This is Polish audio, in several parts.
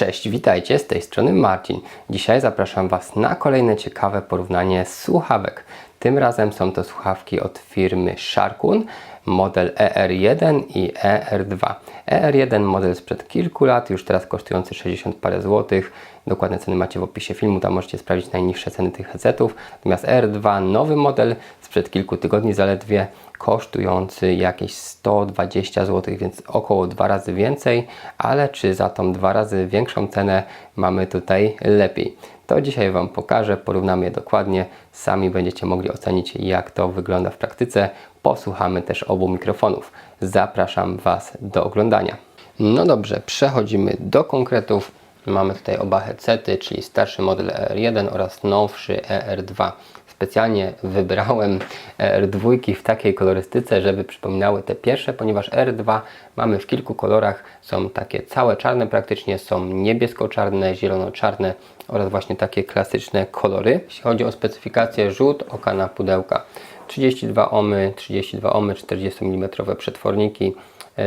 Cześć, witajcie, z tej strony Marcin. Dzisiaj zapraszam Was na kolejne ciekawe porównanie słuchawek. Tym razem są to słuchawki od firmy Sharkun, model ER1 i ER2. ER1 model sprzed kilku lat, już teraz kosztujący 60 parę złotych. Dokładne ceny macie w opisie filmu, tam możecie sprawdzić najniższe ceny tych headsetów. Natomiast ER2 nowy model sprzed kilku tygodni zaledwie, kosztujący jakieś 120 zł, więc około dwa razy więcej, ale czy za tą dwa razy większą cenę mamy tutaj lepiej? To dzisiaj Wam pokażę, porównamy je dokładnie, sami będziecie mogli ocenić jak to wygląda w praktyce. Posłuchamy też obu mikrofonów. Zapraszam Was do oglądania. No dobrze, przechodzimy do konkretów. Mamy tutaj oba headsety, czyli starszy model ER1 oraz nowszy ER2 specjalnie wybrałem R2 w takiej kolorystyce, żeby przypominały te pierwsze, ponieważ R2 mamy w kilku kolorach. Są takie całe czarne praktycznie, są niebiesko-czarne, zielono-czarne oraz właśnie takie klasyczne kolory. Jeśli chodzi o specyfikację rzut oka na pudełka. 32 ohmy, 32 ohmy, 40 mm przetworniki,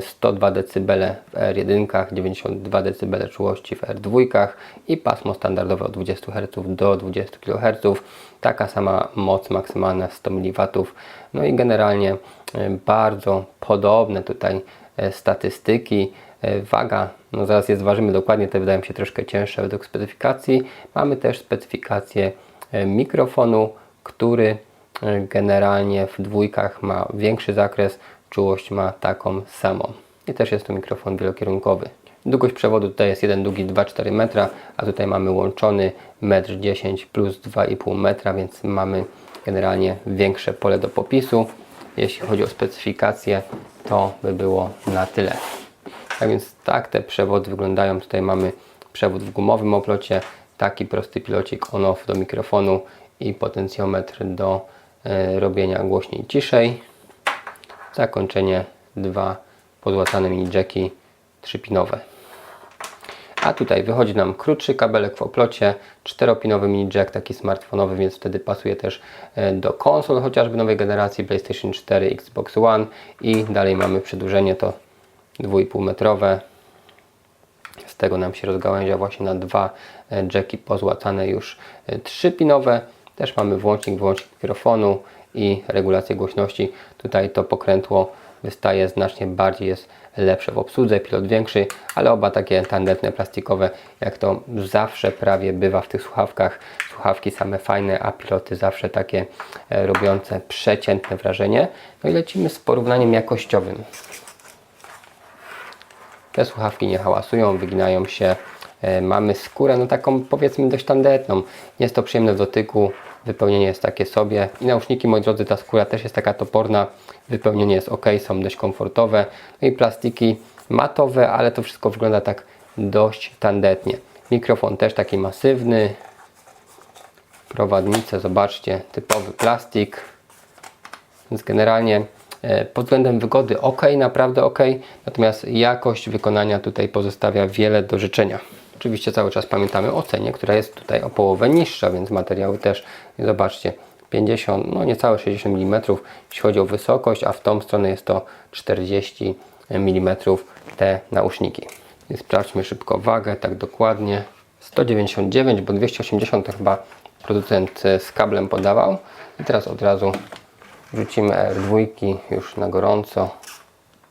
102 dB w R1, 92 dB czułości w R2 i pasmo standardowe od 20 Hz do 20 kHz. Taka sama moc maksymalna 100 mW. No i generalnie bardzo podobne tutaj statystyki. Waga, no zaraz je zważymy dokładnie, te wydają się troszkę cięższe według specyfikacji. Mamy też specyfikację mikrofonu, który generalnie w dwójkach ma większy zakres, czułość ma taką samą. I też jest to mikrofon wielokierunkowy. Długość przewodu tutaj jest jeden długi 2,4 metra, a tutaj mamy łączony 1,10 m plus 2,5 metra, więc mamy generalnie większe pole do popisu. Jeśli chodzi o specyfikację, to by było na tyle. Tak więc tak te przewody wyglądają. Tutaj mamy przewód w gumowym oplocie, taki prosty pilocik on-off do mikrofonu i potencjometr do robienia głośniej ciszej. Zakończenie dwa podłatane mini jacki trzypinowe. A tutaj wychodzi nam krótszy kabelek w oplocie, czteropinowy mini jack, taki smartfonowy, więc wtedy pasuje też e, do konsol, chociażby nowej generacji PlayStation 4, Xbox One i dalej mamy przedłużenie to 2,5 metrowe. Z tego nam się rozgałęzia właśnie na dwa e, jacki pozłacane już e, trzypinowe. Też mamy włącznik, włącznik mikrofonu i regulację głośności. Tutaj to pokrętło wystaje znacznie bardziej, jest lepsze w obsłudze, pilot większy, ale oba takie tandetne, plastikowe, jak to zawsze prawie bywa w tych słuchawkach. Słuchawki same fajne, a piloty zawsze takie e, robiące przeciętne wrażenie. No i lecimy z porównaniem jakościowym. Te słuchawki nie hałasują, wyginają się. E, mamy skórę, no taką powiedzmy dość tandetną. Jest to przyjemne w dotyku, wypełnienie jest takie sobie. I nauszniki, moi drodzy, ta skóra też jest taka toporna. Wypełnienie jest ok, są dość komfortowe. No i plastiki matowe, ale to wszystko wygląda tak dość tandetnie. Mikrofon też taki masywny. Prowadnice, zobaczcie, typowy plastik. Więc generalnie e, pod względem wygody ok, naprawdę ok, natomiast jakość wykonania tutaj pozostawia wiele do życzenia. Oczywiście cały czas pamiętamy o cenie, która jest tutaj o połowę niższa, więc materiały też, zobaczcie, 50, no niecałe 60 mm, jeśli chodzi o wysokość, a w tą stronę jest to 40 mm te nauszniki. I sprawdźmy szybko wagę, tak dokładnie. 199, bo 280 to chyba producent z kablem podawał. I teraz od razu wrzucimy R2 już na gorąco.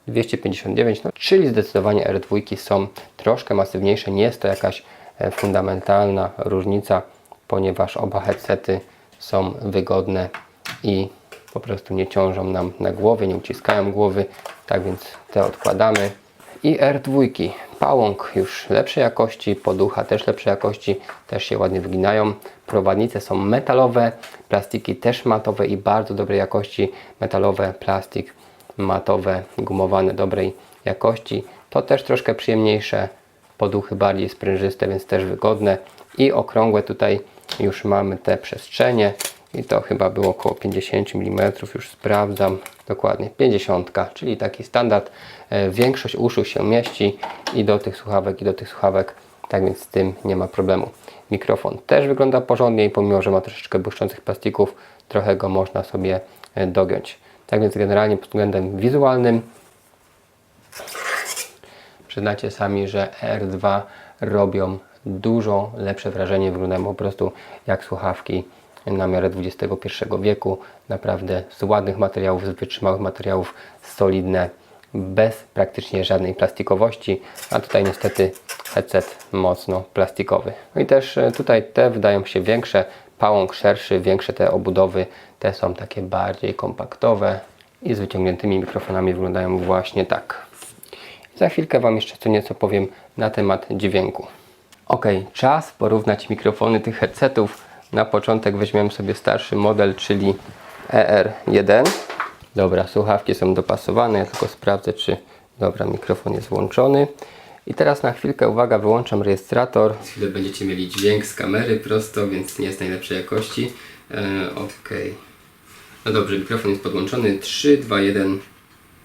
259, no, czyli zdecydowanie R2 są troszkę masywniejsze. Nie jest to jakaś e, fundamentalna różnica, ponieważ oba headsety są wygodne i po prostu nie ciążą nam na głowie, nie uciskają głowy. Tak więc te odkładamy. I R2, pałąk już lepszej jakości, poducha też lepszej jakości, też się ładnie wyginają. Prowadnice są metalowe, plastiki też matowe i bardzo dobrej jakości. Metalowe, plastik matowe, gumowane dobrej jakości. To też troszkę przyjemniejsze, poduchy bardziej sprężyste, więc też wygodne. I okrągłe tutaj już mamy te przestrzenie i to chyba było około 50 mm, już sprawdzam dokładnie, 50, czyli taki standard. E, większość uszu się mieści i do tych słuchawek, i do tych słuchawek, tak więc z tym nie ma problemu. Mikrofon też wygląda porządnie pomimo, że ma troszeczkę błyszczących plastików, trochę go można sobie e, dogiąć. Tak więc generalnie pod względem wizualnym przyznacie sami, że R2 robią dużo lepsze wrażenie, wyglądają po prostu jak słuchawki na miarę XXI wieku. Naprawdę z ładnych materiałów, z wytrzymałych materiałów, solidne, bez praktycznie żadnej plastikowości, a tutaj niestety headset mocno plastikowy. No i też e, tutaj te wydają się większe, pałąk szerszy, większe te obudowy, te są takie bardziej kompaktowe i z wyciągniętymi mikrofonami wyglądają właśnie tak. Za chwilkę Wam jeszcze co nieco powiem na temat dźwięku. Ok, czas porównać mikrofony tych headsetów. Na początek weźmiemy sobie starszy model, czyli ER1. Dobra, słuchawki są dopasowane, ja tylko sprawdzę, czy dobra, mikrofon jest włączony. I teraz na chwilkę, uwaga, wyłączam rejestrator. Z chwilę będziecie mieli dźwięk z kamery prosto, więc nie jest najlepszej jakości. E, ok. No dobrze, mikrofon jest podłączony. 3, 2, 1.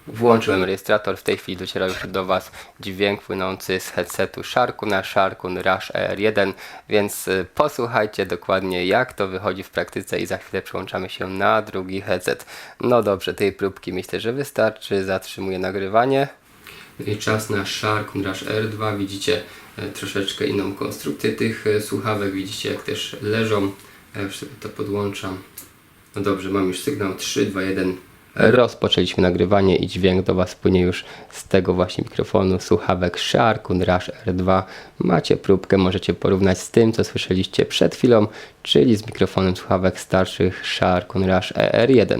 Włączyłem rejestrator, w tej chwili dociera już do Was dźwięk płynący z headsetu Sharku na Sharkun Rush ER1, więc y, posłuchajcie dokładnie jak to wychodzi w praktyce i za chwilę przełączamy się na drugi headset. No dobrze, tej próbki myślę, że wystarczy, zatrzymuję nagrywanie. Czas na Sharkun Rush R2, widzicie e, troszeczkę inną konstrukcję tych e, słuchawek, widzicie jak też leżą, ja już sobie to podłączam. No dobrze, mam już sygnał 3, 2, 1. Rozpoczęliśmy nagrywanie i dźwięk do Was płynie już z tego właśnie mikrofonu słuchawek Sharkun Rush R2. Macie próbkę, możecie porównać z tym, co słyszeliście przed chwilą, czyli z mikrofonem słuchawek starszych Sharkun Rush ER1.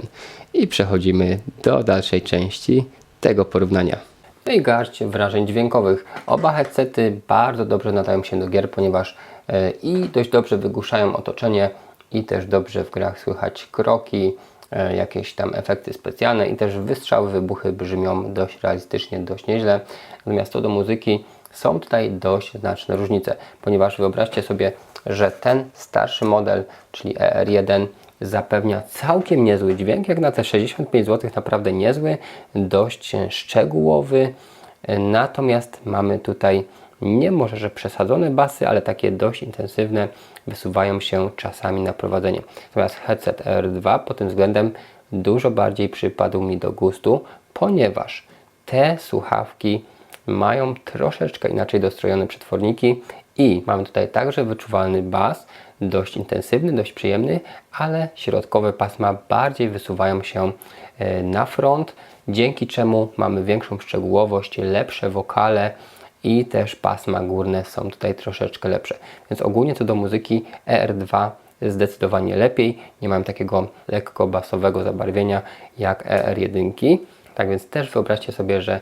I przechodzimy do dalszej części tego porównania. No i garść wrażeń dźwiękowych. Oba headsety bardzo dobrze nadają się do gier, ponieważ e, i dość dobrze wygłuszają otoczenie i też dobrze w grach słychać kroki, e, jakieś tam efekty specjalne i też wystrzały, wybuchy brzmią dość realistycznie, dość nieźle. Natomiast co do muzyki, są tutaj dość znaczne różnice, ponieważ wyobraźcie sobie, że ten starszy model, czyli ER1, zapewnia całkiem niezły dźwięk, jak na te 65 zł, naprawdę niezły, dość szczegółowy. Natomiast mamy tutaj nie może, że przesadzone basy, ale takie dość intensywne wysuwają się czasami na prowadzenie. Natomiast headset R2 pod tym względem dużo bardziej przypadł mi do gustu, ponieważ te słuchawki mają troszeczkę inaczej dostrojone przetworniki i mamy tutaj także wyczuwalny bas, dość intensywny, dość przyjemny, ale środkowe pasma bardziej wysuwają się e, na front, dzięki czemu mamy większą szczegółowość, lepsze wokale i też pasma górne są tutaj troszeczkę lepsze. Więc ogólnie co do muzyki ER2 zdecydowanie lepiej, nie mam takiego lekko basowego zabarwienia jak ER1. Tak więc też wyobraźcie sobie, że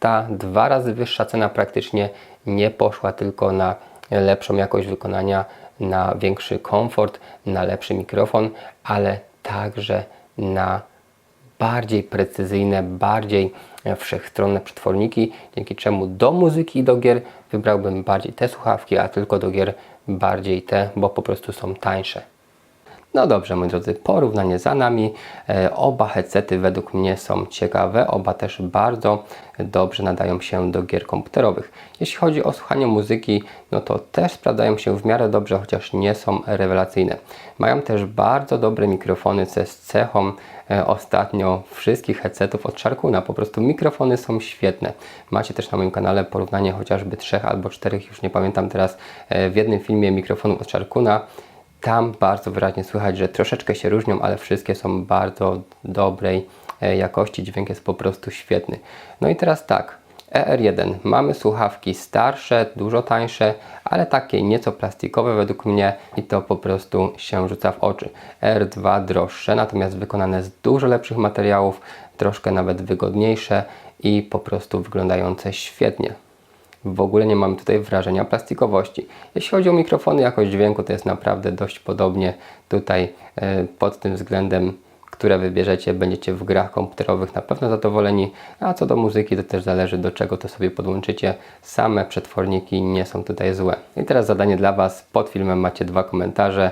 ta dwa razy wyższa cena praktycznie nie poszła tylko na lepszą jakość wykonania, na większy komfort, na lepszy mikrofon, ale także na bardziej precyzyjne, bardziej wszechstronne przetworniki, dzięki czemu do muzyki i do gier wybrałbym bardziej te słuchawki, a tylko do gier bardziej te, bo po prostu są tańsze. No dobrze, moi drodzy, porównanie za nami. E, oba headsety według mnie są ciekawe, oba też bardzo dobrze nadają się do gier komputerowych. Jeśli chodzi o słuchanie muzyki, no to też sprawdzają się w miarę dobrze, chociaż nie są rewelacyjne. Mają też bardzo dobre mikrofony, co jest cechą e, ostatnio wszystkich headsetów od Sharkuna. Po prostu mikrofony są świetne. Macie też na moim kanale porównanie chociażby trzech albo czterech, już nie pamiętam teraz, e, w jednym filmie mikrofonów od Sharkuna tam bardzo wyraźnie słychać, że troszeczkę się różnią, ale wszystkie są bardzo dobrej e, jakości. Dźwięk jest po prostu świetny. No i teraz tak. ER1 mamy słuchawki starsze, dużo tańsze, ale takie nieco plastikowe według mnie i to po prostu się rzuca w oczy. ER2 droższe, natomiast wykonane z dużo lepszych materiałów, troszkę nawet wygodniejsze i po prostu wyglądające świetnie w ogóle nie mamy tutaj wrażenia plastikowości. Jeśli chodzi o mikrofony, jakość dźwięku to jest naprawdę dość podobnie tutaj e, pod tym względem które wybierzecie, będziecie w grach komputerowych na pewno zadowoleni, a co do muzyki to też zależy do czego to sobie podłączycie. Same przetworniki nie są tutaj złe. I teraz zadanie dla Was. Pod filmem macie dwa komentarze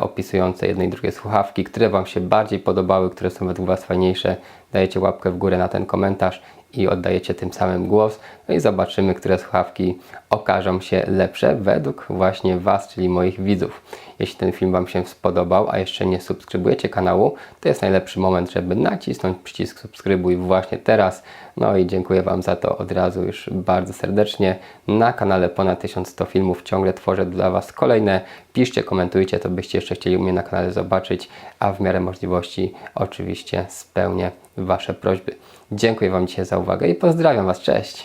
opisujące jedne i drugie słuchawki, które Wam się bardziej podobały, które są według Was fajniejsze. Dajecie łapkę w górę na ten komentarz i oddajecie tym samym głos. No i zobaczymy, które słuchawki okażą się lepsze według właśnie Was, czyli moich widzów. Jeśli ten film Wam się spodobał, a jeszcze nie subskrybujecie kanału, to jest najlepszy moment, żeby nacisnąć przycisk subskrybuj właśnie teraz. No i dziękuję Wam za to od razu już bardzo serdecznie. Na kanale ponad 1100 filmów ciągle tworzę dla Was kolejne. Piszcie, komentujcie, to byście jeszcze chcieli u mnie na kanale zobaczyć, a w miarę możliwości oczywiście spełnię Wasze prośby. Dziękuję Wam dzisiaj za uwagę i pozdrawiam Was. Cześć!